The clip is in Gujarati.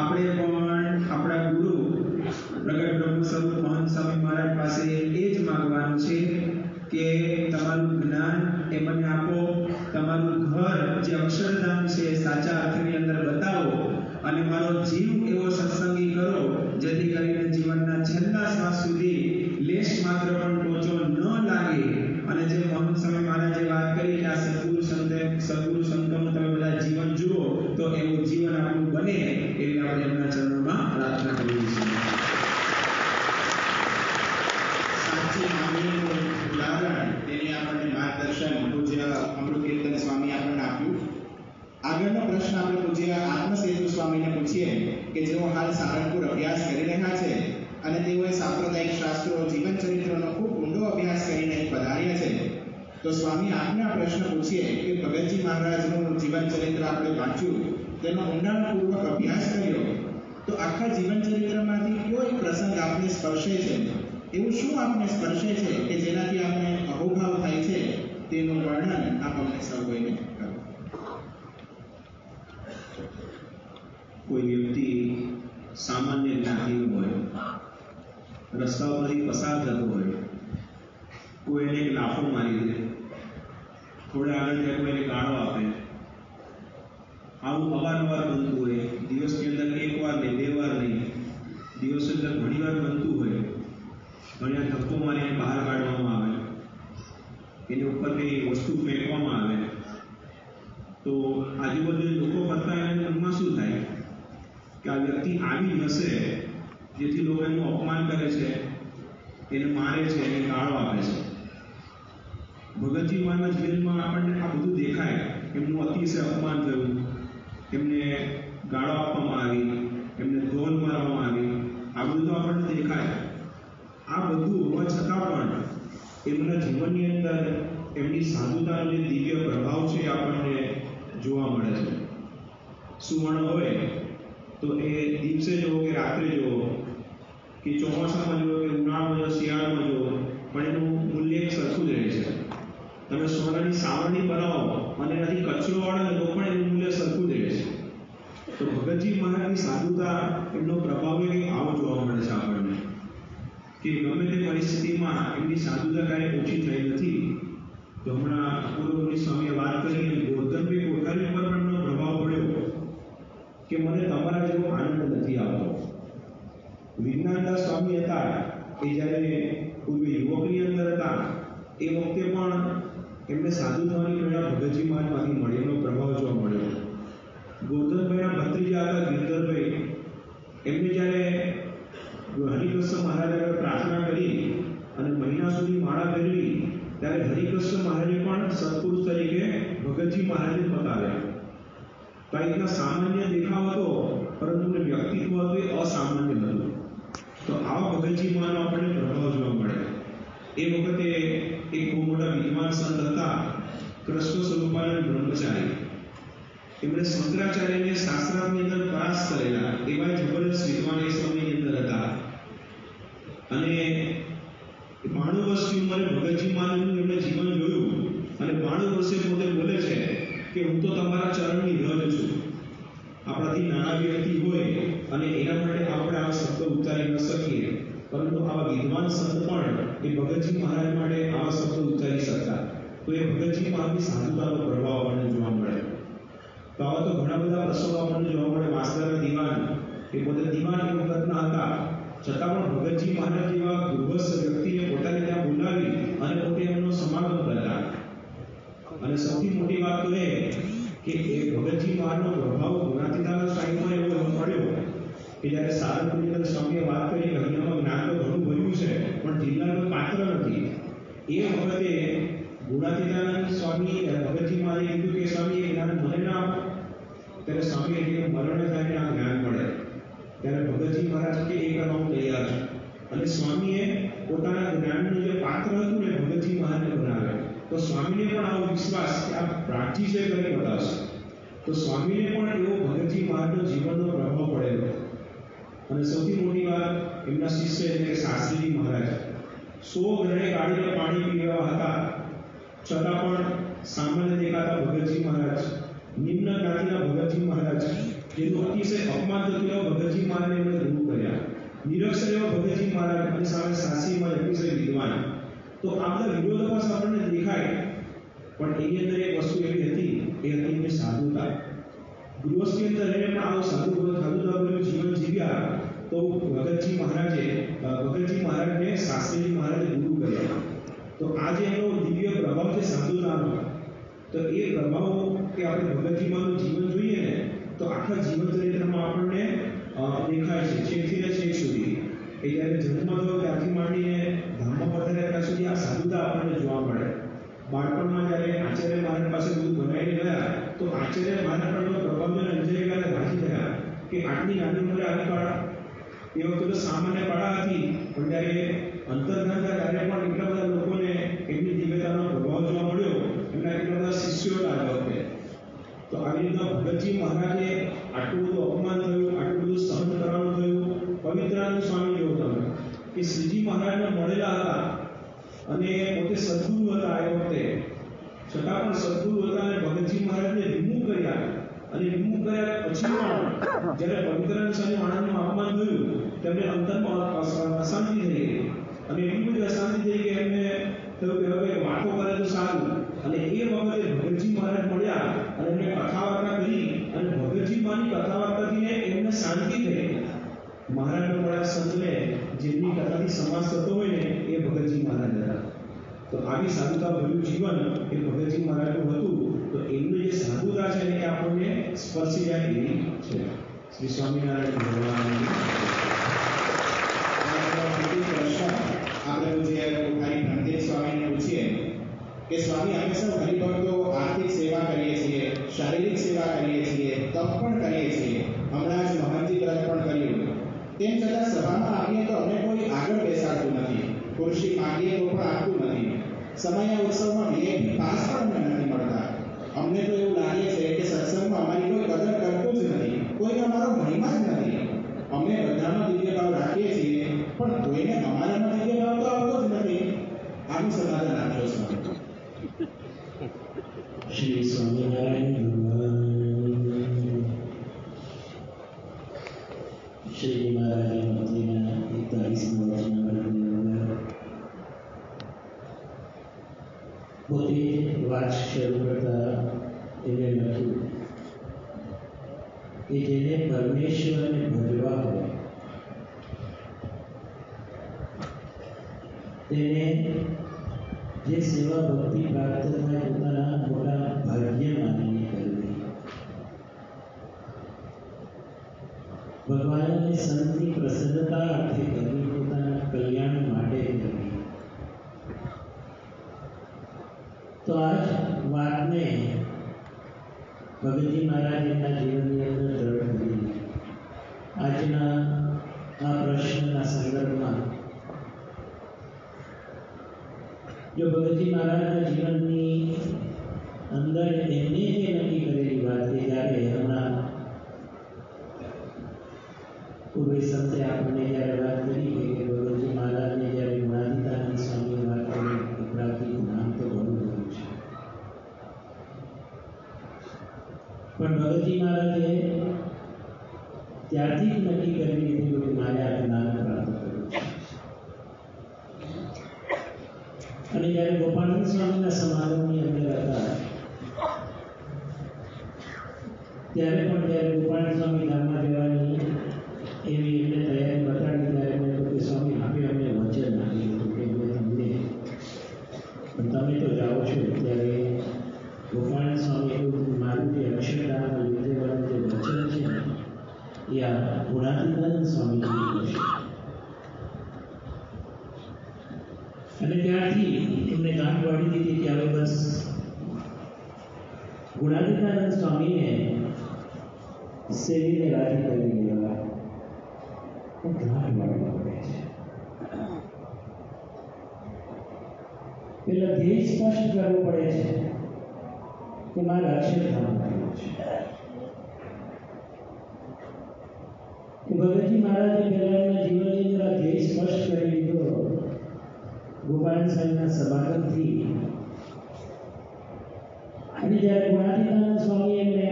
આપણે પણ આપણા ગુરુ પ્રગટ બ્રહ્મ સ્વરૂપ મહંત સ્વામી મહારાજ પાસે એ જ માંગવાનું છે કે તમારું જ્ઞાન એ મને આપો, તમારું ઘર જે અક્ષરધામ છે સાચા અર્થની અંદર બતાવો અને મારો જીવ એવો સત્સંગી કરો, જેથી કરીને જીવનના છેલ્લા શ્વાસ સુધી લેશ માત્ર પણ ટોચો ન લાગે. અને જે મહંત સ્વામી મહારાજે વાત કરી કે આ સદગુરુ સંતે સદગુરુ સંતોનું તમે બધા જીવન જુઓ તો જીવન આપણું બને એવી આપણે એમના ચરણોમાં પ્રાર્થના કરીએ છીએ. સ્વામી આપણને પૂછીએ કે જેઓ હાલ સારંગપુર અભ્યાસ કરી રહ્યા છે અને તેઓએ સાંપ્રદાયિક શાસ્ત્રો જીવન ચરિત્રનો ખૂબ ઊંડો અભ્યાસ કરીને પધાર્યા છે. તો સ્વામી આપને આ પ્રશ્ન પૂછીએ કે ભગતજી મહારાજનું આપણે વાંચ્યું, તેનો ઊંડાણપૂર્વક અભ્યાસ કર્યો, તો આખા જીવન ચરિત્રમાંથી પ્રસંગ આપને સ્પર્શે છે? એવું શું આપને સ્પર્શે છે કે જેનાથી આપને અહોભાવ થાય છે? તેનું વર્ણન આપ સૌ કોઈને કોઈ વ્યક્તિ સામાન્ય જ્ઞાતિનો હોય રસ્તા પરથી પસાર થતો હોય, કોઈ એને એક લાફો મારી દે, થોડે આગળ જાય કોઈ એને ગાળો આપે આવું અવારનવાર બનતું હોય, દિવસની અંદર એક વાર નહીં, બે વાર નહીં, દિવસની અંદર ઘણી વાર બનતું હોય, ઘણી વાર ધક્કો મારીને બહાર કાઢવામાં આવે, એની ઉપર કંઈ વસ્તુ ફેંકવામાં આવે, તો આજુબાજુ લોકો કરતા એના મનમાં શું થાય? કે આ વ્યક્તિ આવી હશે જેથી લોકો એનું અપમાન કરે છે, એને મારે છે, એને ગાળો આપે છે. ભગતજી મહારાજ જીવનમાં આપણને આ બધું દેખાય, એમનું અતિશય અપમાન થયું. એમને ગાળો આપવામાં આવી એમને ધોલ મારવામાં આવી, આ બધું તો આપણને દેખાય. આ બધું હોવા છતાં પણ એમના જીવનની અંદર એમની સાધુતાનો જે દિવ્ય પ્રભાવ છે આપણને જોવા મળે છે. સુવર્ણ હોય તો એ દિવસે જુઓ કે રાત્રે જુઓ કે ચોમાસામાં જુઓ કે ઉનાળામાં જુઓ શિયાળામાં જુઓ પણ એનું મૂલ્ય સરખું જ રહે છે. તમે સોનાની સાવરણી બનાવો અને એનાથી કચરોવાળા લોકો પણ એનું મૂલ્ય સરખું દે છે. તો ભગતજી મહારાજની સાધુતા એમનો પ્રભાવ એ આવો જોવા મળે છે આપણને, કે ગમે તે પરિસ્થિતિમાં એમની સાધુતા કાંઈ ઓછી થઈ નથી. તો હમણાં પૂર્વની સ્વામીએ વાત કરી ગોર્ધનભાઈ કોઠારી ઉપર પણ પ્રભાવ પડ્યો, કે મને તમારા જેવો આનંદ નથી આવતો. વિજ્ઞાનદાસ સ્વામી હતા એ જ્યારે પૂર્વે યુવકની અંદર હતા, એ વખતે પણ એમને સાધુ થવાની પ્રેરણા ભગતજી મહારાજમાંથી મળી એનો પ્રભાવ જોવા મળ્યો. ગોર્ધનભાઈના ભત્રીજા હતા ગિરધરભાઈ. એમને જ્યારે હરિકૃષ્ણ મહારાજ આગળ પ્રાર્થના કરી અને મહિના સુધી માળા ફેરવી ત્યારે હરિકૃષ્ણ મહારાજે પણ સત્પુરુષ તરીકે ભગતજી મહારાજને બતાવ્યા તો આ સામાન્ય દેખાવ હતો, પરંતુ વ્યક્તિત્વ હતું એ અસામાન્ય હતું. તો આવા ભગતજી મહારાજનો આપણને પ્રભાવ જોવા મળે એ વખતે એક બહુ મોટા વિદ્વાન સંત હતા કૃષ્ણ સ્વરૂપાનંદ બ્રહ્મચારી. એમણે શંકરાચાર્યને શાસ્ત્રાર્થની અંદર પાસ કરેલા એવા જબરદસ્ત વિદ્વાન એ સમયની અંદર હતા. અને બાણું વર્ષની ઉંમરે ભગતજી માનવનું એમણે જીવન જોયું અને બાણું વર્ષે પોતે બોલે છે કે હું તો તમારા ચરણની રજ છું. આપણાથી નાના વ્યક્તિ હોય અને એના માટે આપણે આ શબ્દ ઉચ્ચારી ન શકીએ પરંતુ આવા વિદ્વાન સંત પણ એ ભગતજી મહારાજ માટે આવા શબ્દો ઉચ્ચારી શકતા. તો એ ભગતજી મહારાજની સાધુતાનો પ્રભાવ આપણને જોવા મળે. તો આવા તો ઘણા બધા પ્રસંગો આપણને જોવા મળે. માસ્તરના દિવાન, એ પોતે દિવાન એ વખતના હતા. છતાં પણ ભગતજી મહારાજ જેવા ગૃહસ્થ વ્યક્તિને પોતાને ત્યાં બોલાવી અને પોતે એમનો સમાગમ કરતા. અને સૌથી મોટી વાત તો એ કે એ ભગતજી મહારાજનો પ્રભાવ ગુણાતીતાના કે જ્યારે સારંગપુરની અંદર સ્વામીએ વાત કરી કે જ્ઞાન તો ઘણું ભર્યું છે, પણ જિલ્લાનું પાત્ર નથી. એ વખતે ગુણાતીતાનંદ સ્વામી ભગતજી મારે કીધું કે, સ્વામી, એ જ્ઞાન મને ના આપો. ત્યારે સ્વામી એટલે મરણ થાય આ જ્ઞાન મળે. ત્યારે ભગતજી મહારાજ કે, એ કરવા હું તૈયાર છું. અને સ્વામીએ પોતાના જ્ઞાનનું જે પાત્ર હતું ને, ભગતજી મહારાજને બનાવ્યા. તો સ્વામીને પણ આવો વિશ્વાસ કે, આ પ્રાચી છે કરી બતાવશે. તો સ્વામીને પણ એવો ભગતજી મહારાજનો જીવનનો અને સૌથી મોટી વાત એમના શિષ્ય એટલે શાસ્ત્રીજી મહારાજ. સો ઘરે ગાડીને પાણી પીવા હતા. છતાં પણ સામાન્ય દેખાતા ભગતજી મહારાજ, નિમ્ન જ્ઞાતિના ભગતજી મહારાજ, જેનું અતિશય અપમાન થતું એવા મહારાજને એમણે દૂર કર્યા. નિરક્ષર એવા ભગતજી મહારાજ અને સામે સાસીમાં અતિશય વિદ્વાન. તો આ બધા વિરોધાભાસ આપણને દેખાય. પણ એની અંદર એક વસ્તુ એવી હતી, એ હતી એમની સાધુતા. ગૃહસ્થની અંદર રહીને પણ આવું સાધુ સાધુતાભર્યું જીવન જીવ્યા તો ભગતજી મહારાજે ભગતજી મહારાજને શાસ્ત્રીજી મહારાજે ગુરુ કર્યા. તો આ જે એનો દિવ્ય પ્રભાવ છે સાધુતાનો. તો એ પ્રભાવ કે આપણે ભગતજીમાંનું જીવન જોઈએ ને, તો આખા જીવન ચરિત્રમાં આપણને દેખાય છે. છેકથી ને છેક સુધી. એ જ્યારે જન્મ થયો ત્યારથી માંડીને ધામમાં પધાર્યા ત્યાં સુધી આ સાધુતા આપણને જોવા મળે. બાળપણમાં જ્યારે આચાર્ય મહારાજ પાસે બધું બનાવીને ગયા, તો આચાર્ય મહારાજ પણ એનો પ્રભાવ જોઈને અંજલિ ગાલે રાજી થયા કે આટલી નાની ઉંમરે આવી પાડા. એ વખતે તો સામાન્ય પાડા હતી, પણ જ્યારે થયા ત્યારે પણ એટલા બધા લોકોને એમની દિવ્યતાનો પ્રભાવ જોવા મળ્યો, એમના એટલા બધા શિષ્યો હતા વખતે તો આવી રીતના ભગતજી મહારાજે આટલું બધું અપમાન થયું, આટલું બધું સહન કરવાનું થયું. પવિત્રાનંદ સ્વામી જેવો તમે, કે શ્રીજી મહારાજને મળેલા હતા અને પોતે સદગુરુ હતા એ વખતે. છતાં પણ સદગુરુ હતા અને ભગતજી મહારાજને રિમૂવ કર્યા અને રિમૂવ કર્યા પછી પણ જ્યારે પવિત્રાનંદ સ્વામી આણંદનું અપમાન થયું, તેમને અંતરમાં અશાંતિ થઈ ગઈ. અને એટલી બધી અશાંતિ થઈ કે એમને થયું કે હવે વાતો કરે તો સારું. અને એ વખતે ભગતજી મહારાજ મળ્યા અને એમને કથા કરી અને ભગતજી માની કથા એમને શાંતિ થઈ. મહારાજ મળ્યા સંતને, જેમની કથાથી સમાજ થતો હોય ને, એ ભગતજી મહારાજ હતા. તો આવી સાધુતા ભર્યું જીવન એ ભગતજી મહારાજનું હતું. તો એમની જે સાધુતા છે એ આપણને સ્પર્શી જાય એવી છે. શ્રી સ્વામિનારાયણ પૂછ્યા સ્વામીને પૂછીએ કે સ્વામી, અમે સૌ હરિભક્તો આર્થિક સેવા કરીએ છીએ, શારીરિક સેવા કરીએ છીએ, તપ પણ કરીએ છીએ. હમણાં જ મહંતી વ્રત પણ કર્યું. તેમ છતાં સભામાં આવીએ તો અમને કોઈ આગળ બેસાડતું નથી. ખુરશી માંગીએ તો પણ આપતું નથી. સમય ઉત્સવમાં વીઆઈપી પાસ પણ અમને નથી મળતા. અમને તો એવું લાગે છે કે સત્સંગમાં અમારી કોઈ કદર કરતું જ નથી. કોઈને અમારો મહિમા જ નથી અમે બધાનો દિવ્ય ભાવ રાખીએ છીએ પણ કોઈને અમારામાં દિવ્ય ભાવ તો આવતો જ નથી આનું સમાધાન આપજો સ્વામી શ્રી સ્વામિનારાયણ ભગવાન શ્રી મહારાજ મંત્રીના એકતાલીસમાં વચનામૃતની અંદર પોતે વાત શરૂ કરતા એને લખ્યું કે જેને પરમેશ્વરને ભજવા હોય તેને જે સેવા ભક્તિ પ્રાપ્ત થાય પોતાના મોટા ભાગ્ય માનીને કરવી ભગવાન અને સંતની પ્રસન્નતા અર્થે કરવી પોતાના કલ્યાણ માટે કરવી તો આ જ વાતને ભગતજી મહારાજ એમના જીવનની અંદર દ્રઢ કરી આજના આ પ્રશ્નના સંદર્ભમાં જો ભગતજી મહારાજના જીવનની અંદર એમને જે નક્કી કરેલી વાત કે જ્યારે હમણાં પૂર્વે સંતે આપણને જ્યારે વાત કરી કે કે ભગતજી મહારાજને જ્યારે ગુણાતીતાનંદ સ્વામીએ વાત કરી કે પ્રાપ્તિ નામ તો ઘણું બધું છે પણ ભગતજી મહારાજે ત્યારથી જ નક્કી કરી લીધું કે મારે આ જ્ઞાન પ્રાપ્ત અને જ્યારે ગોપાળાનંદ સ્વામીના સમારોહની અંદર હતા, ત્યારે પણ જ્યારે ગોપાલ સ્વામી ધામમાં જવાની એવી એમને તૈયારી બતાડી ત્યારે મેં કહ્યું કે, સ્વામી, આપે અમને વચન આપ્યું હતું કે મેં તમને તમે તો જાઓ છો ત્યારે ગોપાળાનંદ સ્વામી એવું કીધું, મારું જે અક્ષરધામમાં લીધેવાનું જે વચન છે ને એ આ ગુણાતીતાનંદ સ્વામીજીનું છે અને ત્યારથી એમને ગાંઠ વાળી દીધી કે હવે બસ ગુણાતીતાનંદ સ્વામીને સેવીને રાજી કરી લેવા પણ ગાંઠ વાળવા પડે છે પેલા ધ્યેય સ્પષ્ટ કરવું પડે છે કે મારે અક્ષરધામ કરવું છે કે ભગતજી મહારાજે પહેલા એમના જીવનની અંદર આ ધ્યેય સ્પષ્ટ કરી લીધો ગોપાલ સ્વામીના સભાગમથી અને જ્યારે ગુણાતીતાનંદ સ્વામી એમને